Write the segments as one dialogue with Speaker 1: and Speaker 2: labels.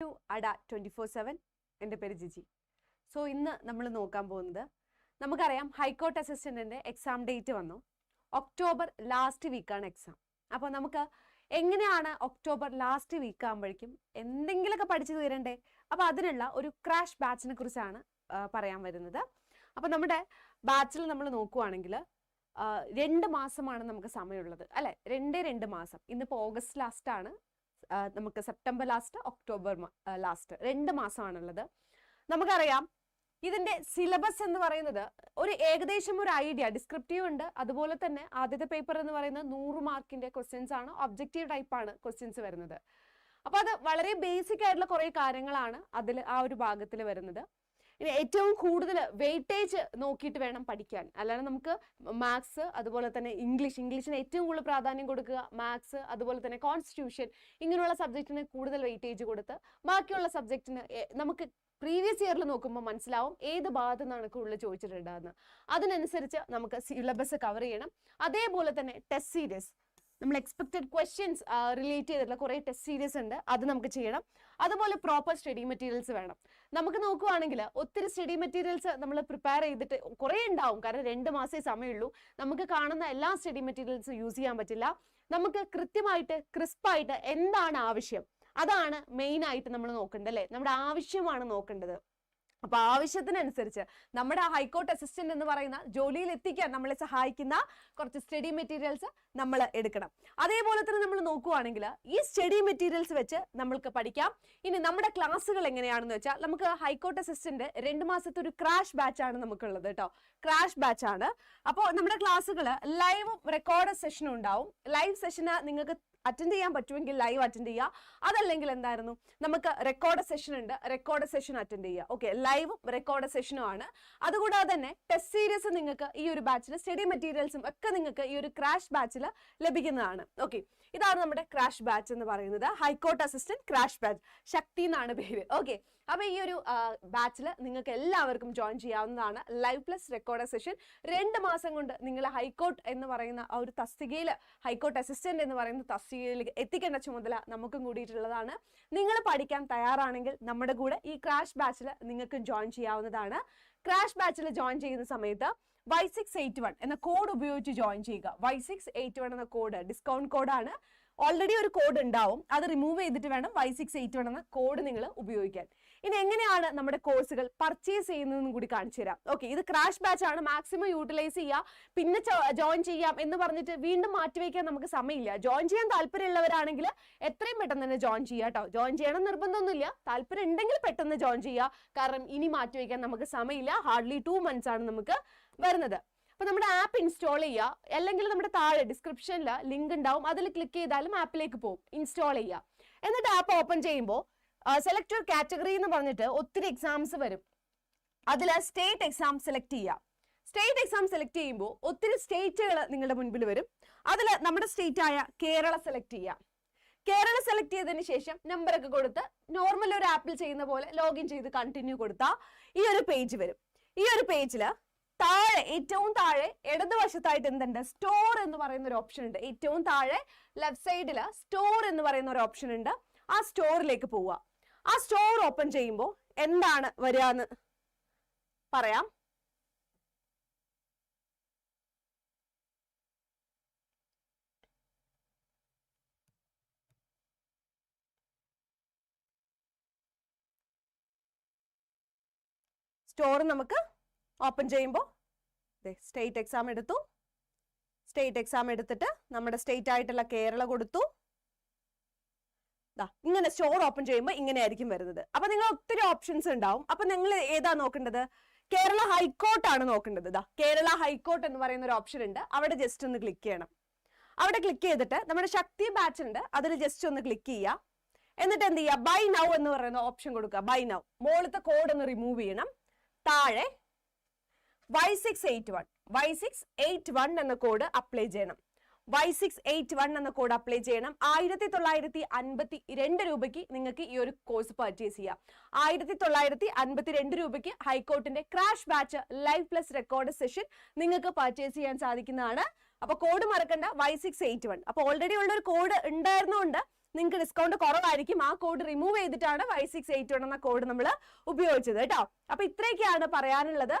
Speaker 1: To അഡ twenty four seven എന്റെ പേര് ജിജി. സോ ഇന്ന് നമ്മൾ നോക്കാൻ പോകുന്നത് നമുക്കറിയാം ഹൈക്കോർട്ട് അസിസ്റ്റന്റിന്റെ എക്സാം ഡേറ്റ് വന്നു. ഒക്ടോബർ ലാസ്റ്റ് വീക്കാണ് എക്സാം അപ്പോൾ നമുക്ക് എങ്ങനെയാണ് ഒക്ടോബർ ലാസ്റ്റ് വീക്ക് ആകുമ്പോഴേക്കും എന്തെങ്കിലുമൊക്കെ പഠിച്ചു തീരണ്ടേ? അപ്പോൾ അതിനുള്ള ഒരു ക്രാഷ് ബാച്ചിനെ കുറിച്ചാണ് പറയാൻ വരുന്നത്. അപ്പോൾ നമ്മുടെ ബാച്ചിൽ നമ്മൾ നോക്കുവാണെങ്കിൽ രണ്ട് മാസമാണ് നമുക്ക് സമയമുള്ളത്. അല്ലെ? രണ്ടേ രണ്ട് മാസം. ഇന്നിപ്പോൾ ഓഗസ്റ്റ് ലാസ്റ്റ് ആണ്. നമുക്ക് സെപ്റ്റംബർ ലാസ്റ്റ് ഒക്ടോബർ ലാസ്റ്റ്. രണ്ട് മാസമാണുള്ളത്. നമുക്കറിയാം ഇതിന്റെ സിലബസ് എന്ന് പറയുന്നത് ഒരു ഏകദേശം ഒരു ഐഡിയ ഡിസ്ക്രിപ്റ്റീവ് ഉണ്ട്. അതുപോലെ തന്നെ ആദ്യത്തെ പേപ്പർ എന്ന് പറയുന്നത് നൂറ് മാർക്കിന്റെ ക്വസ്റ്റ്യൻസ് ആണ് ഒബ്ജക്റ്റീവ് ടൈപ്പ് ആണ് ക്വസ്റ്റ്യൻസ് വരുന്നത്. അപ്പോൾ അത് വളരെ ബേസിക് ആയിട്ടുള്ള കുറേ കാര്യങ്ങളാണ് അതിൽ ആ ഒരു ഭാഗത്തിൽ വരുന്നത്. ഇനി ഏറ്റവും കൂടുതൽ വെയിറ്റേജ് നോക്കിയിട്ട് വേണം പഠിക്കാൻ. അല്ലാതെ നമുക്ക് മാത്സ് അതുപോലെ തന്നെ ഇംഗ്ലീഷ് ഇംഗ്ലീഷിന് ഏറ്റവും കൂടുതൽ പ്രാധാന്യം കൊടുക്കുക മാത്സ് അതുപോലെ തന്നെ കോൺസ്റ്റിറ്റ്യൂഷൻ ഇങ്ങനെയുള്ള സബ്ജക്റ്റിന് കൂടുതൽ വെയിറ്റേജ് കൊടുത്ത് ബാക്കിയുള്ള സബ്ജക്റ്റിന് നമുക്ക് പ്രീവിയസ് ഇയറിൽ നോക്കുമ്പോൾ മനസ്സിലാവും ഏത് ഭാഗത്തു നിന്നാണ് കൂടുതൽ ചോദിച്ചിട്ടുണ്ടാകുന്നത് അതിനനുസരിച്ച് നമുക്ക് സിലബസ് കവർ ചെയ്യണം. അതേപോലെ തന്നെ ടെസ്റ്റ് സീരീസ് നമ്മൾ എക്സ്പെക്റ്റഡ് ക്വസ്റ്റ്യൻസ് റിലേറ്റ് ചെയ്തിട്ടുള്ള കുറേ ടെസ്റ്റ് സീരീസ് ഉണ്ട്. അത് നമുക്ക് ചെയ്യണം. അതുപോലെ പ്രോപ്പർ സ്റ്റഡി മെറ്റീരിയൽസ് വേണം. നമുക്ക് നോക്കുവാണെങ്കിൽ ഒത്തിരി സ്റ്റഡി മെറ്റീരിയൽസ് നമ്മൾ പ്രിപ്പയർ ചെയ്തിട്ട് കുറേ ഉണ്ടാവും. കാരണം രണ്ട് മാസമേ സമയമുള്ളൂ. നമുക്ക് കാണുന്ന എല്ലാ സ്റ്റഡി മെറ്റീരിയൽസും യൂസ് ചെയ്യാൻ പറ്റില്ല. നമുക്ക് കൃത്യമായിട്ട് ക്രിസ്പായിട്ട് എന്താണ് ആവശ്യം? അതാണ് മെയിൻ ആയിട്ട് നമ്മൾ നോക്കേണ്ടത് അല്ലേ? നമ്മുടെ ആവശ്യമാണ് നോക്കേണ്ടത്. അപ്പൊ ആവശ്യത്തിനനുസരിച്ച് നമ്മുടെ ഹൈക്കോർട്ട് അസിസ്റ്റന്റ് എന്ന് പറയുന്ന ജോലിയിൽ എത്തിക്കാൻ നമ്മളെ സഹായിക്കുന്ന കുറച്ച് സ്റ്റഡി മെറ്റീരിയൽസ് നമ്മൾ എടുക്കണം. അതേപോലെ തന്നെ നമ്മൾ നോക്കുവാണെങ്കിൽ ഈ സ്റ്റഡി മെറ്റീരിയൽസ് വെച്ച് നമ്മൾക്ക് പഠിക്കാം. ഇനി നമ്മുടെ ക്ലാസ്സുകൾ എങ്ങനെയാണെന്ന് വെച്ചാൽ നമുക്ക് ഹൈക്കോർട്ട് അസിസ്റ്റന്റ് രണ്ട് മാസത്തെ ഒരു ക്രാഷ് ബാച്ച് ആണ് നമുക്കുള്ളത് കേട്ടോ. ക്രാഷ് ബാച്ച് ആണ്. അപ്പോൾ നമ്മുടെ ക്ലാസ്സുകൾ ലൈവ് റെക്കോർഡ് സെഷനും ഉണ്ടാവും. ലൈവ് സെഷന് നിങ്ങൾക്ക് അറ്റൻഡ് ചെയ്യാൻ പറ്റുമെങ്കിൽ ലൈവ് അറ്റൻഡ് ചെയ്യുക അതല്ലെങ്കിൽ എന്തായിരുന്നു? നമുക്ക് റെക്കോർഡ് സെഷൻ ഉണ്ട്. റെക്കോർഡ് സെഷൻ അറ്റൻഡ് ചെയ്യുക ഓക്കെ ലൈവും റെക്കോർഡ് സെഷനും ആണ്. അതുകൂടാതെ തന്നെ ടെസ്റ്റ് സീരീസ് നിങ്ങൾക്ക് ഈ ഒരു ബാച്ചിൽ സ്റ്റഡി മെറ്റീരിയൽസും ഒക്കെ നിങ്ങൾക്ക് ഈ ഒരു ക്രാഷ് ബാച്ചിൽ ലഭിക്കുന്നതാണ്. ഓക്കെ ഇതാണ് നമ്മുടെ ക്രാഷ് ബാച്ച് എന്ന് പറയുന്നത്. High court assistant crash batch Shakti എന്നാണ് പേര്. ഓക്കെ അപ്പൊ ഈ ഒരു ബാച്ചിൽ നിങ്ങൾക്ക് എല്ലാവർക്കും ജോയിൻ ചെയ്യാവുന്നതാണ് ലൈവ് പ്ലസ് റെക്കോർഡ് സെഷൻ രണ്ട് മാസം കൊണ്ട് നിങ്ങൾ ഹൈക്കോർട്ട് എന്ന് പറയുന്ന ആ ഒരു തസ്തികയിൽ ഹൈക്കോർട്ട് അസിസ്റ്റന്റ് എന്ന് പറയുന്ന തസ്തികയിലേക്ക് എത്തിക്കേണ്ട ചുമതല നമുക്കും കൂടിയിട്ടുള്ളതാണ്. നിങ്ങൾ പഠിക്കാൻ തയ്യാറാണെങ്കിൽ നമ്മുടെ കൂടെ ഈ ക്രാഷ് ബാച്ചിൽ നിങ്ങൾക്ക് ജോയിൻ ചെയ്യാവുന്നതാണ്. ക്രാഷ് ബാച്ചിൽ ജോയിൻ ചെയ്യുന്ന സമയത്ത് വൈ സിക്സ് എയ്റ്റ് വൺ എന്ന കോഡ് ഉപയോഗിച്ച് ജോയിൻ ചെയ്യുക. വൈ സിക്സ് എയ്റ്റ് വൺ എന്ന കോഡ് ഡിസ്കൗണ്ട് കോഡാണ് ഓൾറെഡി ഒരു കോഡ് ഉണ്ടാവും. അത് റിമൂവ് ചെയ്തിട്ട് വേണം വൈ സിക്സ് എയ്റ്റ് വൺ എന്ന കോഡ് നിങ്ങൾ ഉപയോഗിക്കാൻ. ഇനി എങ്ങനെയാണ് നമ്മുടെ കോഴ്സുകൾ പർച്ചേസ് ചെയ്യുന്നതെന്നും കൂടി കാണിച്ചു തരാം. ഓക്കെ ഇത് ക്രാഷ് ബാച്ച് ആണ്. മാക്സിമം യൂട്ടിലൈസ് ചെയ്യുക പിന്നെ ജോയിൻ ചെയ്യാം എന്ന് പറഞ്ഞിട്ട് വീണ്ടും മാറ്റിവെക്കാൻ നമുക്ക് സമയമില്ല. ജോയിൻ ചെയ്യാൻ താല്പര്യമുള്ളവരാണെങ്കിൽ എത്രയും പെട്ടെന്ന് തന്നെ ജോയിൻ ചെയ്യുക കേട്ടോ. ജോയിൻ ചെയ്യണം നിർബന്ധമൊന്നുമില്ല. താല്പര്യം ഉണ്ടെങ്കിൽ പെട്ടെന്ന് ജോയിൻ ചെയ്യുക. കാരണം ഇനി മാറ്റിവെക്കാൻ നമുക്ക് സമയമില്ല. ഹാർഡ്ലി ടു മന്ത്സ് ആണ് നമുക്ക് വരുന്നത്. അപ്പൊ നമ്മുടെ ആപ്പ് ഇൻസ്റ്റാൾ ചെയ്യുക അല്ലെങ്കിൽ നമ്മുടെ താഴെ ഡിസ്ക്രിപ്ഷനിൽ ലിങ്ക് ഉണ്ടാവും അതിൽ ക്ലിക്ക് ചെയ്താലും ആപ്പിലേക്ക് പോകും ഇൻസ്റ്റാൾ ചെയ്യുക എന്നിട്ട് ആപ്പ് ഓപ്പൺ ചെയ്യുമ്പോൾ സെലക്ട് യുവർ കാറ്റഗറി എന്ന് പറഞ്ഞിട്ട് ഒത്തിരി എക്സാംസ് വരും. അതിൽ സ്റ്റേറ്റ് എക്സാം സെലക്ട് ചെയ്യുക സ്റ്റേറ്റ് എക്സാം സെലക്ട് ചെയ്യുമ്പോൾ ഒത്തിരി സ്റ്റേറ്റുകൾ നിങ്ങളുടെ മുൻപിൽ വരും. അതിൽ നമ്മുടെ സ്റ്റേറ്റ് ആയ കേരള സെലക്ട് ചെയ്യുക കേരള സെലക്ട് ചെയ്തതിന് ശേഷം നമ്പർ ഒക്കെ കൊടുത്ത് നോർമൽ ഒരു ആപ്പിൽ ചെയ്യുന്ന പോലെ ലോഗിൻ ചെയ്ത് കണ്ടിന്യൂ കൊടുത്താൽ ഈ ഒരു പേജ് വരും. ഈ ഒരു പേജിൽ താഴെ ഏറ്റവും താഴെ ഇടതുവശത്തായിട്ട് എന്തുണ്ട്? സ്റ്റോർ എന്ന് പറയുന്ന ഒരു ഓപ്ഷൻ ഉണ്ട്. ഏറ്റവും താഴെ ലെഫ്റ്റ് സൈഡിൽ സ്റ്റോർ എന്ന് പറയുന്ന ഒരു ഓപ്ഷൻ ഉണ്ട്. ആ സ്റ്റോറിലേക്ക് പോവുക. ആ സ്റ്റോർ ഓപ്പൺ ചെയ്യുമ്പോൾ എന്താണ് വരിക എന്ന് പറയാം. സ്റ്റോർ നമുക്ക് ഓപ്പൺ ചെയ്യുമ്പോൾ സ്റ്റേറ്റ് എക്സാം എടുത്തു. സ്റ്റേറ്റ് എക്സാം എടുത്തിട്ട് നമ്മുടെ സ്റ്റേറ്റ് ആയിട്ടുള്ള കേരള കൊടുത്തു. ഇങ്ങനെ സ്റ്റോർ ഓപ്പൺ ചെയ്യുമ്പോൾ ഇങ്ങനെയായിരിക്കും വരുന്നത്. അപ്പൊ നിങ്ങൾ ഒത്തിരി ഓപ്ഷൻസ് ഉണ്ടാവും. അപ്പൊ നിങ്ങൾ ഏതാ നോക്കേണ്ടത്? കേരള ഹൈക്കോർട്ട് ആണ് നോക്കേണ്ടത്. ദാ കേരള ഹൈക്കോർട്ട് എന്ന് പറയുന്ന ഒരു ഓപ്ഷൻ ഉണ്ട്. അവിടെ ജസ്റ്റ് ഒന്ന് ക്ലിക്ക് ചെയ്യണം. അവിടെ ക്ലിക്ക് ചെയ്തിട്ട് നമ്മുടെ ശക്തി ബാച്ച് ഉണ്ട്. അതിൽ ജസ്റ്റ് ഒന്ന് ക്ലിക്ക് ചെയ്യുക. എന്നിട്ട് എന്ത് ചെയ്യുക? ബൈ നൗ എന്ന് പറയുന്ന ഓപ്ഷൻ കൊടുക്കുക. ബൈ നൗ മുകളിലത്തെ കോഡ് ഒന്ന് റിമൂവ് ചെയ്യണം. താഴെ Y six eight one Y six eight one എന്ന കോഡ് അപ്ലൈ ചെയ്യണം. വൈ സിക്സ് എയ്റ്റ് വൺ എന്ന കോഡ് അപ്ലൈ ചെയ്യണം. ആയിരത്തി തൊള്ളായിരത്തി അൻപത്തി രണ്ട് രൂപയ്ക്ക് നിങ്ങൾക്ക് ഈ ഒരു കോഴ്സ് പർച്ചേസ് ചെയ്യാം. ആയിരത്തി തൊള്ളായിരത്തി അൻപത്തി രണ്ട് രൂപയ്ക്ക് ഹൈക്കോർട്ടിന്റെ crash batch live plus record session നിങ്ങൾക്ക് പർച്ചേസ് ചെയ്യാൻ സാധിക്കുന്നതാണ്. അപ്പൊ കോഡ് മറക്കണ്ട വൈ സിക്സ് എയ്റ്റ് വൺ അപ്പൊ ഓൾറെഡി ഉള്ള ഒരു കോഡ് ഉണ്ടായിരുന്നോണ്ട് നിങ്ങൾക്ക് ഡിസ്കൗണ്ട് കുറവായിരിക്കും. ആ കോഡ് റിമൂവ് ചെയ്തിട്ടാണ് വൈ സിക്സ് എയ്റ്റ് വൺ എന്ന കോഡ് നമ്മൾ ഉപയോഗിച്ചത് കേട്ടോ. അപ്പൊ ഇത്രയൊക്കെയാണ് പറയാനുള്ളത്.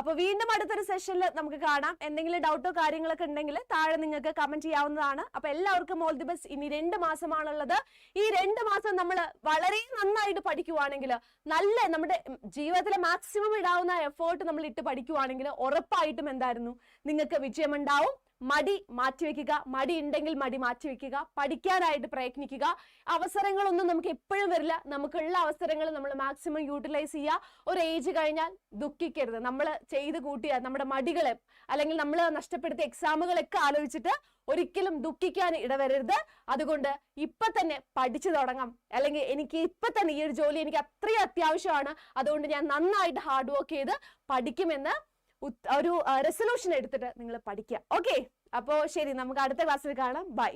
Speaker 1: അപ്പൊ വീണ്ടും അടുത്തൊരു സെഷനിൽ നമുക്ക് കാണാം. എന്തെങ്കിലും ഡൗട്ടോ കാര്യങ്ങളൊക്കെ ഉണ്ടെങ്കിൽ താഴെ നിങ്ങൾക്ക് കമന്റ് ചെയ്യാവുന്നതാണ്. അപ്പൊ എല്ലാവർക്കും ഓൾ ദി ബെസ്റ്റ് ഇനി രണ്ട് മാസമാണുള്ളത്. ഈ രണ്ട് മാസം നമ്മൾ വളരെ നന്നായിട്ട് പഠിക്കുവാണെങ്കിൽ നല്ല നമ്മുടെ ജീവിതത്തിലെ മാക്സിമം ഇടാവുന്ന എഫേർട്ട് നമ്മൾ ഇട്ട് പഠിക്കുവാണെങ്കിൽ ഉറപ്പായിട്ടും എന്തായിരുന്നു? നിങ്ങൾക്ക് വിജയമുണ്ടാവും. മടി മാറ്റിവെക്കുക മടി ഉണ്ടെങ്കിൽ മടി മാറ്റിവെക്കുക പഠിക്കാനായിട്ട് പ്രയത്നിക്കുക. അവസരങ്ങളൊന്നും നമുക്ക് എപ്പോഴും വരില്ല. നമുക്കുള്ള അവസരങ്ങൾ നമ്മൾ മാക്സിമം യൂട്ടിലൈസ് ചെയ്യുക. ഒരു ഏജ് കഴിഞ്ഞാൽ ദുഃഖിക്കരുത്. നമ്മൾ ചെയ്ത് കൂട്ടിയ നമ്മുടെ മടികളെ അല്ലെങ്കിൽ നമ്മൾ നഷ്ടപ്പെടുത്തിയ എക്സാമുകളൊക്കെ ആലോചിച്ചിട്ട് ഒരിക്കലും ദുഃഖിക്കാൻ ഇടവരരുത്. അതുകൊണ്ട് ഇപ്പൊ തന്നെ പഠിച്ചു തുടങ്ങാം. അല്ലെങ്കിൽ എനിക്ക് ഇപ്പൊ തന്നെ ഈ ഒരു ജോലി എനിക്ക് അത്രയും അത്യാവശ്യമാണ്. അതുകൊണ്ട് ഞാൻ നന്നായിട്ട് ഹാർഡ് വർക്ക് ചെയ്ത് പഠിക്കുമെന്ന് ഒരു റെസൊല്യൂഷൻ എടുത്തിട്ട് നിങ്ങൾ പഠിക്കുക ഓക്കെ അപ്പോൾ ശരി നമുക്ക് അടുത്ത ക്ലാസ്സിൽ കാണാം. ബൈ